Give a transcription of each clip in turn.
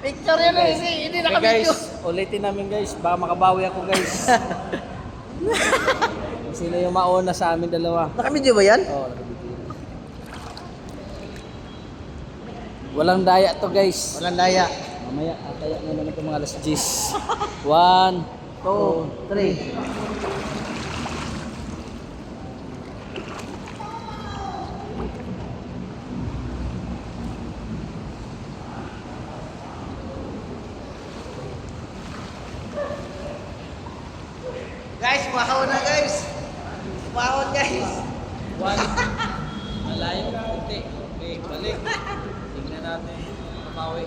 Picture yun eh. Hindi Okay guys, ulitin namin guys. Baka makabawi ako guys. Kung Sino yung mauna sa amin dalawa? Naka-video ba yan? Oo, nakabibigyan. Walang daya to guys. Walang daya. Mamaya, ataya na naman ito mga alas 10. One, Two, three. Guys, mahon na guys. Mahon guys. one. Malayo, kunti. Okay, balik. Tingnan natin. Mabawi.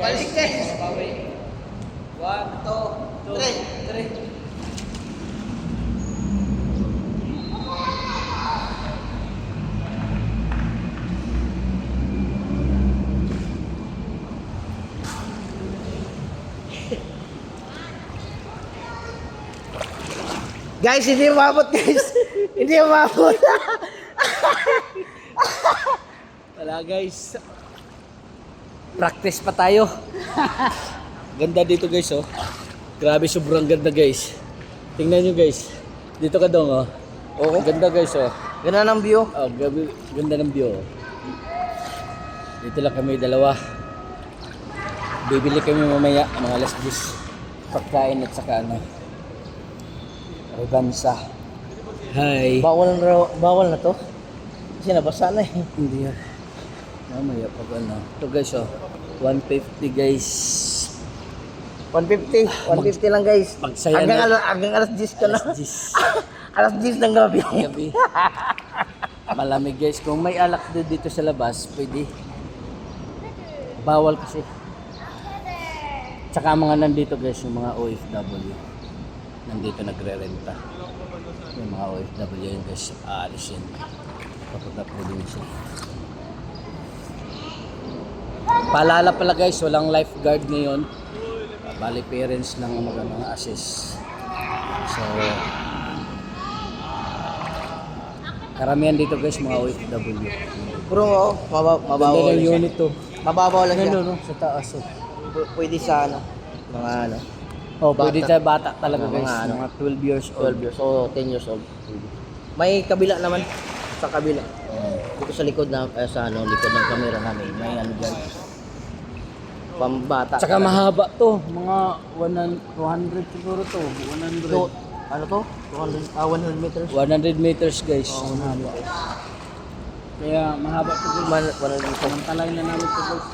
Balik guys. Mabawi. One, two, two, Three. three. Guys, hindi umabot guys. hindi umabot. Wala guys. Practice pa tayo. ganda dito guys oh. Grabe sobrang ganda guys. Tingnan nyo guys. Dito ka dong oh. Oo. Ganda guys oh. Ganda ng view. Oh, gabi, ganda ng view. oh. Dito lang kami dalawa. Bibili kami mamaya mga alas 10. Pagkain at saka ano. Rebansa. Hi. Bawal na, bawal na to. Kasi nabasa na eh. Hindi yan. Mamaya pag ano. Ito guys oh. 150 guys. 150. 150 lang guys. Magsaya hanggang, na. alas, hanggang alas 10 ka na. Alas 10. alas 10 ng gabi. Gabi. Malamig guys. Kung may alak dito sa labas, pwede. Bawal kasi. Tsaka mga nandito guys, yung mga OFW. Nandito nagre-renta. Yung mga OFW yun guys, aalis yun. Papunta probinsya. Paalala pala guys, walang lifeguard ngayon. Bali parents ng mga, mga assist. So, karamihan dito guys mga OFW. Bro, oh, maba, mababaw Ganda lang ng siya. unit to. Mababaw lang siya. Ano no, sa taas oh. P- Pwede sa ano, mga ano, Oh, pwede Bata. tayo bata talaga Mga guys. ano. Mga 12 years old. 12 years old, 10 years old. May kabila naman sa kabila. Dito sa likod na eh, sa ano, likod ng camera namin, may ano diyan. Pambata. Talaga. mahaba to. Mga 100, 200 siguro to. 100. So, ano to? 200, ah, 100 meters. 100 meters guys. Oh, mahaba. Kaya mahaba to guys. Man, 100 meters. Samantalay na namin to guys.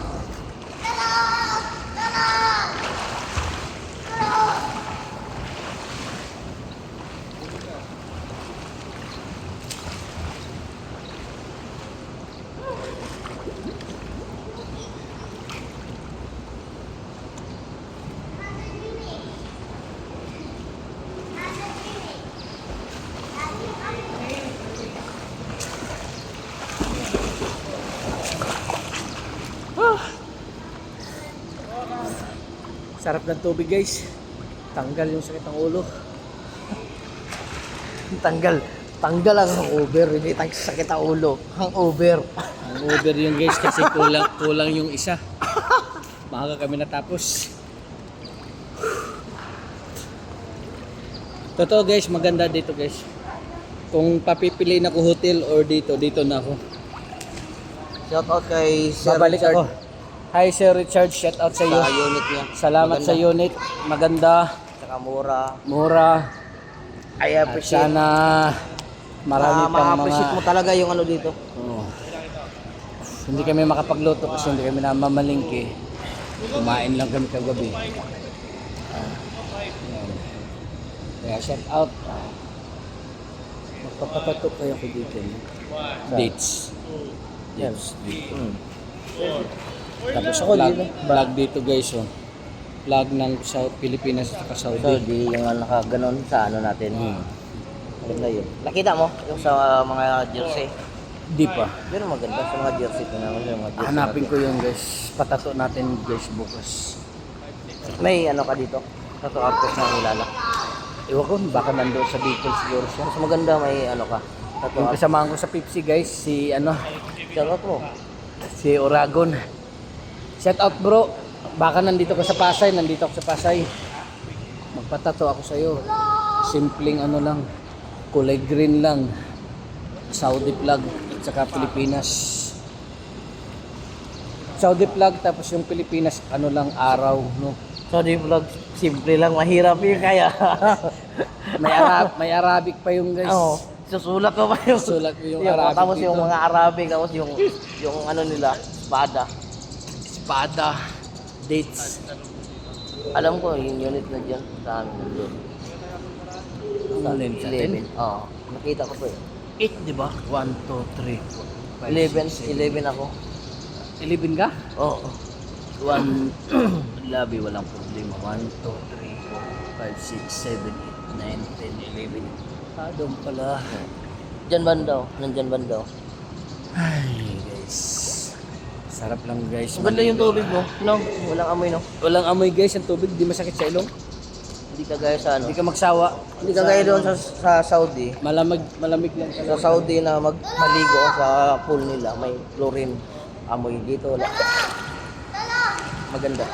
Sarap ng tubig guys. Tanggal yung sakit ng ulo. Tanggal. Tanggal ang hangover, hindi tang sakit ang ulo. Hangover. Ang over yung guys kasi kulang kulang yung isa. Maaga kami natapos. Totoo guys, maganda dito guys. Kung papipiliin ako hotel or dito, dito na ako. Shout out kay Sir Babalik Richard ako. Hi Sir Richard, shout out sa iyo. sa unit niya. Salamat Maganda. sa unit. Maganda, Tsaka mura. mura. I At appreciate. sana marami Ah, pang mga... ma-appreciate mo talaga yung ano dito. Oo. Hindi kami makapagluto kasi hindi kami namamalingki. Kumain lang kami kagabi. Yan. Kaya shout out. Magpapatato kayo ko dito. no? Dates. Yes. date. Tapos Ako vlog, dito. vlog dito guys. Oh. Vlog ng South Pilipinas at saka So, Saudi. di yung ano, nakaganon sa ano natin. Hmm. Maganda yun. Nakita mo yung sa mga jersey. Di pa. Yun ang maganda sa mga jersey ko naman yung mga jersey. Hanapin natin. ko yung guys. Patato natin guys bukas. May ano ka dito? Tato artist na kilala. Iwan ko, baka nandoon sa details siguro siya. Mas maganda may ano ka. Tato Yung kasamahan ko sa Pepsi guys, si ano, Shout out mo. si Oragon. Shout out bro. Baka nandito ka sa Pasay, nandito ako sa Pasay. Magpatato ako sa iyo. Simpleng ano lang, kulay green lang. Saudi flag at saka Pilipinas. Saudi flag tapos yung Pilipinas ano lang araw, no. So, di vlog, simple lang, mahirap yun kaya. May Arab, may Arabic pa yung guys. Oo. Susulat ko pa yung Susulat ko yung yung, Arabic Tapos yung dito. mga Arabic, tapos yung yung ano nila, espada. Espada, dates. Alam ko, yung unit na dyan sa amin nandun. Sa atin? 11. Oo. Nakita ko po eh. 8, di ba? 1, 2, 3, 11, 11 ako. 11 ka? Oo. 1, labi, walang problema. 1, 2, 3, 4, 5, 6, 7, 8, 9, 10, 11. Ah, doon pala. Dyan banda, oh. nandyan banda. oh. Ay, guys. Sarap lang guys. Ang ganda yung tubig mo. No, walang amoy no. Walang amoy guys ang tubig, di masakit sa ilong. Hindi kagaya sa ano. Hindi ka magsawa. Hindi kagaya doon sa, sa Saudi. Malamig, malamig lang Sa. Saudi na mag maligo sa pool nila, may chlorine amoy dito wala. Maganda.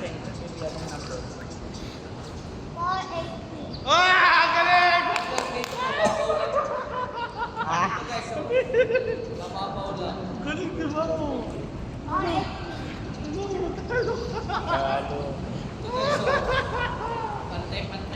natin. Let's give you number. 480. Ah! Ang galing! Ah! Guys, so, nababaw lang. Galing diba mo? 480. Ano? Ano? Pantay-pantay.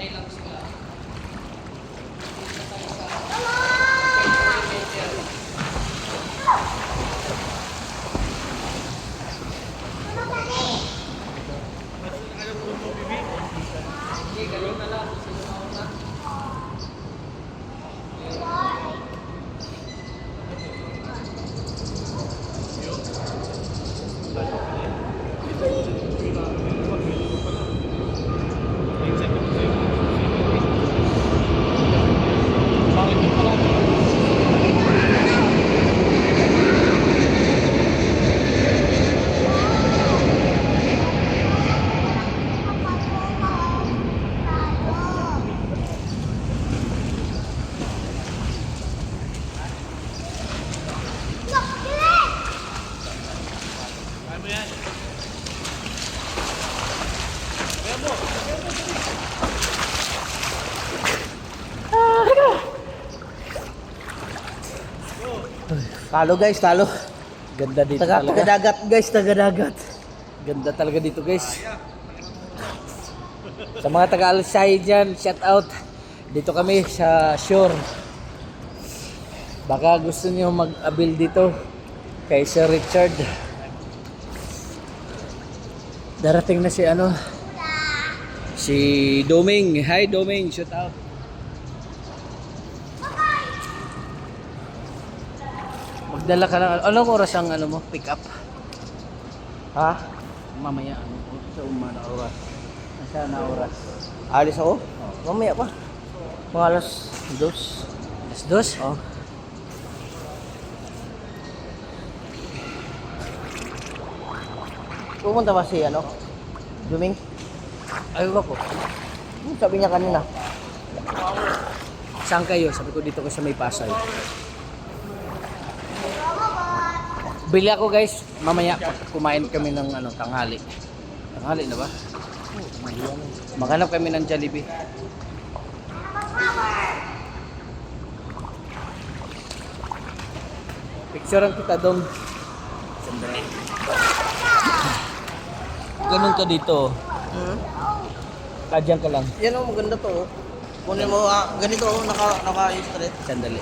Talo guys, talo. Ganda dito Taga, talaga. taga dagat guys, taga dagat. Ganda talaga dito guys. Sa mga taga-Alisay dyan, shout out. Dito kami sa shore. Baka gusto niyo mag-abil dito kay Sir Richard. Darating na si ano? Si Doming. Hi Doming, shout out. Magdala ka ng anong oras ang ano mo, pick up? Ha? Mamaya ano, sa umana oras. Nasa na oras. Alis ako? Mamaya pa. Mga alas dos. Alas dos? Oh. Pumunta ba si ano? Duming? Ay, ko po. Hmm, Sabi niya kanina. Saan kayo? Sabi ko dito ko sa may Pasay. Bili ako guys, mamaya kumain kami ng ano, tanghali. Tanghali na ba? Maghanap kami ng Jollibee. Picturean kita doon. Sandali. Ganun ka dito. Hmm? Kadyan ka lang. Yan oh, maganda to. oh. Kunin mo, ah, ganito oh, naka, naka-straight. Sandali.